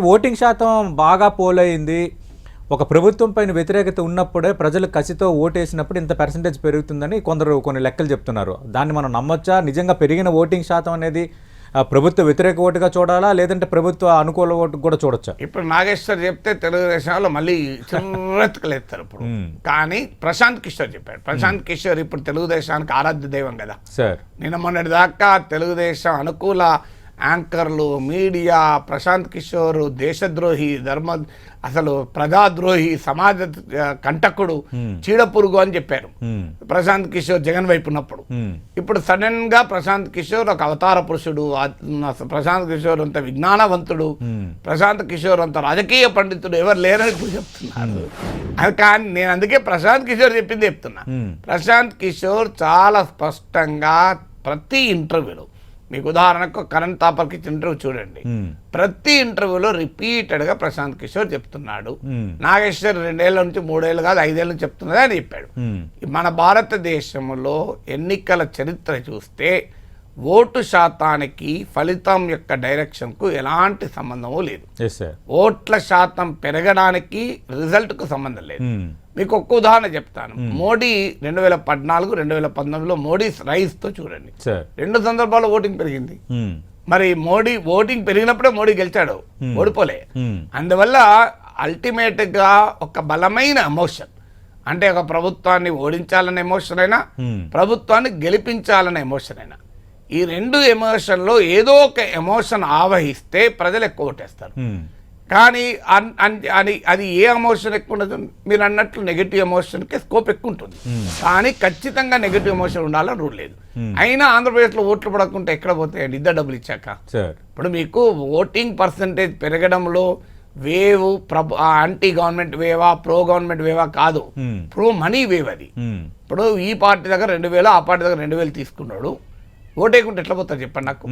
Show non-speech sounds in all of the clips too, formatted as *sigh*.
Voting శాతం బాగా పోలైంది. ఒక ప్రభుత్వం పైన వ్యతిరేకత ఉన్నప్పుడే ప్రజలు కసితో ఓటేసినప్పుడు ఇంత పర్సంటేజ్ పెరుగుతుందని కొందరు కొన్ని లెక్కలు చెప్తున్నారు. దాన్ని మనం నమ్మొచ్చా? నిజంగా పెరిగిన ఓటింగ్ శాతం అనేది ప్రభుత్వ వ్యతిరేక ఓటుగా చూడాలా? లేదంటే ప్రభుత్వ అనుకూల ఓటు కూడా చూడొచ్చా? ఇప్పుడు నాగేశ్వర్ చెప్తే తెలుగుదేశంలో మళ్ళీ చిర్రెత్తుకలేస్తారు ఇప్పుడు. కానీ ప్రశాంత్ కిషోర్ చెప్పాడు. ప్రశాంత్ కిషోర్ ఇప్పుడు తెలుగుదేశానికి ఆరాధ్య దైవం కదా. సార్. నిన్న మొన్నటి దాకా తెలుగుదేశం అనుకూల యాంకర్లు మీడియా ప్రశాంత్ కిషోర్ దేశద్రోహి ధర్మ అసలు ప్రజాద్రోహి సమాజ కంటకుడు చీడపురుగు అని చెప్పారు. ప్రశాంత్ కిషోర్ జగన్ వైపు ఉన్నప్పుడు. ఇప్పుడు సడన్గా ప్రశాంత్ కిషోర్ ఒక అవతార పురుషుడు ప్రశాంత్ కిషోర్ అంత విజ్ఞానవంతుడు ప్రశాంత్ కిషోర్ అంత రాజకీయ పండితుడు ఎవరు లేరని ఇప్పుడు చెప్తున్నారు. అది కానీ నేను అందుకే ప్రశాంత్ కిషోర్ చెప్పింది చెప్తున్నా. ప్రశాంత్ కిషోర్ చాలా స్పష్టంగా ప్రతి ఇంటర్వ్యూలో మీకు ఉదాహరణకు కరణ్ తాపర్కి ఇచ్చిన ఇంటర్వ్యూ చూడండి. ప్రతి ఇంటర్వ్యూలో రిపీటెడ్గా ప్రశాంత్ కిషోర్ చెప్తున్నాడు. నాగేశ్వర్ రెండేళ్ళ నుంచి మూడేళ్ళు కాదు ఐదేళ్ళ నుంచి చెప్తున్నది అని చెప్పాడు. మన భారతదేశంలో ఎన్నికల చరిత్ర చూస్తే ఓటు శాతానికి ఫలితం యొక్క డైరెక్షన్కు ఎలాంటి సంబంధము లేదు. ఓట్ల శాతం పెరగడానికి రిజల్ట్కు సంబంధం లేదు. మ్మ్. మీకు ఒక్క ఉదాహరణ చెప్తాను. మోడీ రెండు వేల పద్నాలుగు రెండు వేల పంతొమ్మిదిలో మోడీ రైస్తో చూడండి. రెండు సందర్భాల్లో ఓటింగ్ పెరిగింది. మ్మ్. మరి మోడీ ఓటింగ్ పెరిగినప్పుడే మోడీ గెలిచాడు. ఓడిపోలే. అందువల్ల అల్టిమేట్గా ఒక బలమైన ఎమోషన్ అంటే ఒక ప్రభుత్వాన్ని ఓడించాలనే ఎమోషన్ అయినా. ప్రభుత్వాన్ని గెలిపించాలనే ఎమోషన్ అయినా ఈ రెండు ఎమోషన్లో ఏదో ఒక ఎమోషన్ ఆవహిస్తే ప్రజలు ఎక్కువ ఓటేస్తారు. కానీ అన్- అది అది ఏ ఎమోషన్ ఎక్కువ ఉండదు. మీరు అన్నట్లు నెగిటివ్ ఎమోషన్కి స్కోప్ ఎక్కువ ఉంటుంది. కానీ ఖచ్చితంగా నెగిటివ్ ఎమోషన్ ఉండాలని రూల్ లేదు. అయినా ఆంధ్రప్రదేశ్లో ఓట్లు పడకుంటే ఎక్కడ పోతాయండి? ఇద్దరు డబ్బులు ఇచ్చాక. సార్. ఇప్పుడు మీకు ఓటింగ్ పర్సంటేజ్ పెరగడంలో వేవ్ ప్రభు యాంటీ గవర్నమెంట్ వేవా ప్రో గవర్నమెంట్ వేవా కాదు. ప్రో మనీ వేవ్ అది. ఇప్పుడు ఈ పార్టీ దగ్గర రెండు వేలు ఆ పార్టీ దగ్గర రెండు వేలు తీసుకున్నాడు. ఓటేయకుంటే ఎట్లా పోతారు చెప్పండి నాకు.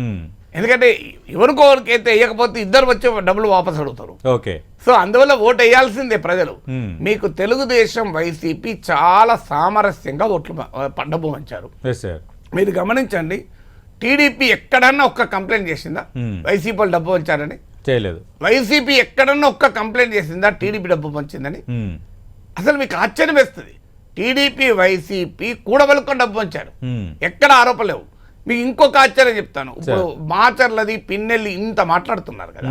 ఎందుకంటే ఎవరికో ఎవరికి అయితే వేయకపోతే ఇద్దరు వచ్చి డబ్బులు వాపస్ అడుగుతారు. ఓకే. సో అందువల్ల ఓటు వేయాల్సిందే ప్రజలు. మీకు తెలుగుదేశం వైసీపీ చాలా సామరస్యంగా ఓట్లు డబ్బు మంచారు సార్. మీరు గమనించండి టీడీపీ ఎక్కడన్నా ఒక్క కంప్లైంట్ చేసిందా. వైసీపీ వాళ్ళు డబ్బు పంచారని? చేయలేదు. వైసీపీ ఎక్కడన్నా ఒక్క కంప్లైంట్ చేసిందా? టీడీపీ డబ్బు పంచిందని. అసలు మీకు ఆశ్చర్యం వేస్తుంది. టీడీపీ వైసీపీ కూడబలుకొని డబ్బు పంచారు. ఎక్కడ ఆరోపణ లేవు. మీకు ఇంకొక ఆశ్చర్యం చెప్తాను. ఇప్పుడు మాచర్లది పిన్నెల్లి ఇంత మాట్లాడుతున్నారు కదా.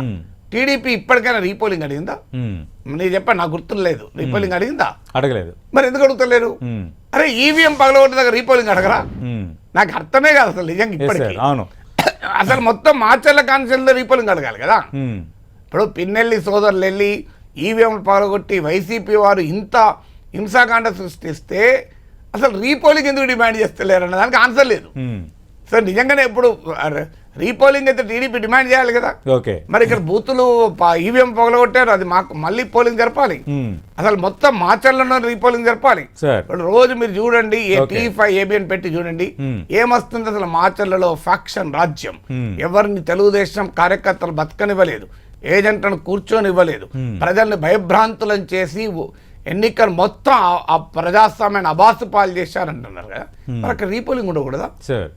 టీడీపీ ఇప్పటికైనా రీపోలింగ్ అడిగిందా. నేను చెప్పాను నాకు గుర్తులేదు రీపోలింగ్ అడిగిందా? అడగలేదు. మరి ఎందుకు అడుగుతలేరు. అరే ఈవీఎం పగలగొట్టిన దగ్గర రీపోలింగ్ అడగరా. నాకు అర్థమే కాదు అసలు నిజంగా ఇప్పటికీ. అవును. *coughs* అసలు మొత్తం మాచర్ల కాన్సెల్లో రీపోలింగ్ అడగాలి కదా. ఇప్పుడు పిన్నెల్లి సోదరులు వెళ్ళి ఈవీఎం పగలగొట్టి వైసీపీ వారు ఇంత హింసాకాండ సృష్టిస్తే అసలు రీపోలింగ్ ఎందుకు డిమాండ్ చేస్తలేరు అన్న దానికి ఆన్సర్ లేదు. సో నిజంగానే ఇప్పుడు రీపోలింగ్ అయితే టీడీపీ డిమాండ్ చేయాలి కదా. ఓకే. మరి ఇక్కడ బూతులు ఈవీఎం పగలగొట్టారు అది మాకు మళ్ళీ పోలింగ్ జరపాలి. అసలు మొత్తం మాచర్లలో రీపోలింగ్ జరపాలి. రోజు మీరు చూడండి ఏ ఏబిఎన్ పెట్టి చూడండి. ఏమొస్తుంది అసలు మాచర్లలో ఫ్యాక్షన్ రాజ్యం. ఎవరిని తెలుగుదేశం కార్యకర్తలు బతకనివ్వలేదు ఏజెంట్లను కూర్చొనివ్వలేదు ప్రజల్ని భయభ్రాంతులను చేసి ఎన్నికలు మొత్తం ఆ- ప్రజాస్వామ్యాన్ని అబాసు పాలు చేశారంటున్నారు కదా. మరి అక్కడ రీపోలింగ్ ఉండకూడదా? సార్.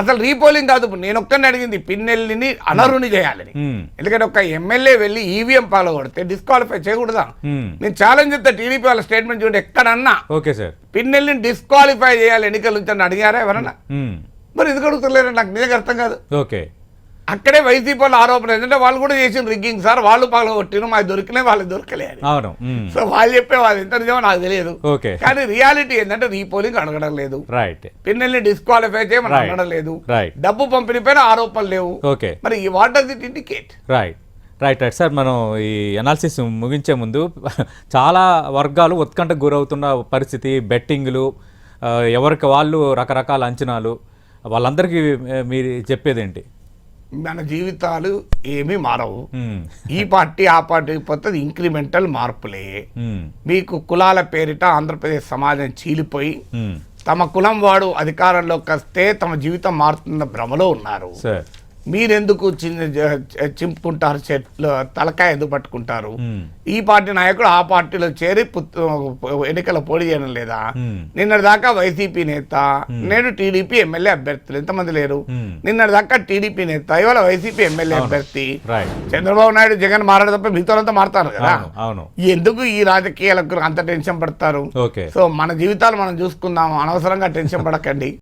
అసలు రీపోలింగ్ కాదు. నేను ఒక్కరిని అడిగింది పిన్నెల్లిని అనరుని చేయాలని. ఎందుకంటే ఒక ఎమ్మెల్యే వెళ్ళి ఈవీఎం పాల్గొడితే డిస్క్వాలిఫై చేయకూడదా. నేను ఛాలెంజ్ చేస్తా టీడీపీ వాళ్ళ స్టేట్మెంట్ చూడండి ఎక్కడన్నా. Okay sir. పిన్నెల్ని డిస్క్వాలిఫై చేయాలి ఎన్నికల నుంచి అని అడిగారా ఎవరన్నా. మరి ఎందుకు అడుగుతలేరు నాకు నిజంగా అర్థం కాదు. ఓకే. అక్కడే వైసీపీ వాళ్ళు ఆరోపణ ఏంటంటే వాళ్ళు కూడా చేసిన రిగ్గింగ్ సార్. వాళ్ళు పగల కొట్టిన మాకు దొరికినా వాళ్ళు దొరకలే అవును. సో వాళ్ళు చెప్పేవాళ్ళు ఎంత నిజమో నాకు తెలియదు. ఓకే. కానీ రియాలిటీ ఏంటంటే రీపోలింగ్ అడగడం లేదు. రైట్. పిన్నెల్ని డిస్క్వాలిఫై చేయమని. అడగడం లేదు. డబ్బు పంపిణీ పైన ఆరోపణలు లేవు. ఓకే. మరి ఈ what does it indicate right. Right right. Sir మనం ఈ అనాలిసిస్ ముగించే ముందు చాలా వర్గాలు ఉత్కంఠకు గురవుతున్న పరిస్థితి బెట్టింగ్లు ఎవరికి వాళ్ళు రకరకాల అంచనాలు. వాళ్ళందరికీ మీరు చెప్పేదేంటి? మన జీవితాలు ఏమీ మారవు. ఈ పార్టీ ఆ పార్టీ పోతే ఇంక్రిమెంటల్ మార్పులే. మీకు కులాల పేరిట ఆంధ్రప్రదేశ్ సమాజం చీలిపోయి. తమ కులం వాడు అధికారంలోకి వస్తే తమ జీవితం మారుతున్న భ్రమలో ఉన్నారు మీరెందుకు చింపుకుంటారు? చెట్లు తలకాయ ఎందుకు పట్టుకుంటారు. ఈ పార్టీ నాయకుడు ఆ పార్టీలో చేరి ఎన్నికల పోటీ చేయడం లేదా? మ్మ్. నిన్నటి దాకా వైసీపీ నేత నేడు టీడీపీ ఎమ్మెల్యే అభ్యర్థులు ఎంతమంది లేరు? మ్మ్. నిన్నటి దాకా టీడీపీ నేత ఇవాళ వైసీపీ ఎమ్మెల్యే అభ్యర్థి చంద్రబాబు నాయుడు జగన్ మారాడు తప్ప మిగతా మారుతారు కదా? ఎందుకు ఈ రాజకీయాలకు అంత టెన్షన్ పడతారు? సో మన జీవితాలు మనం చూసుకుందాం. అనవసరంగా టెన్షన్ పడకండి.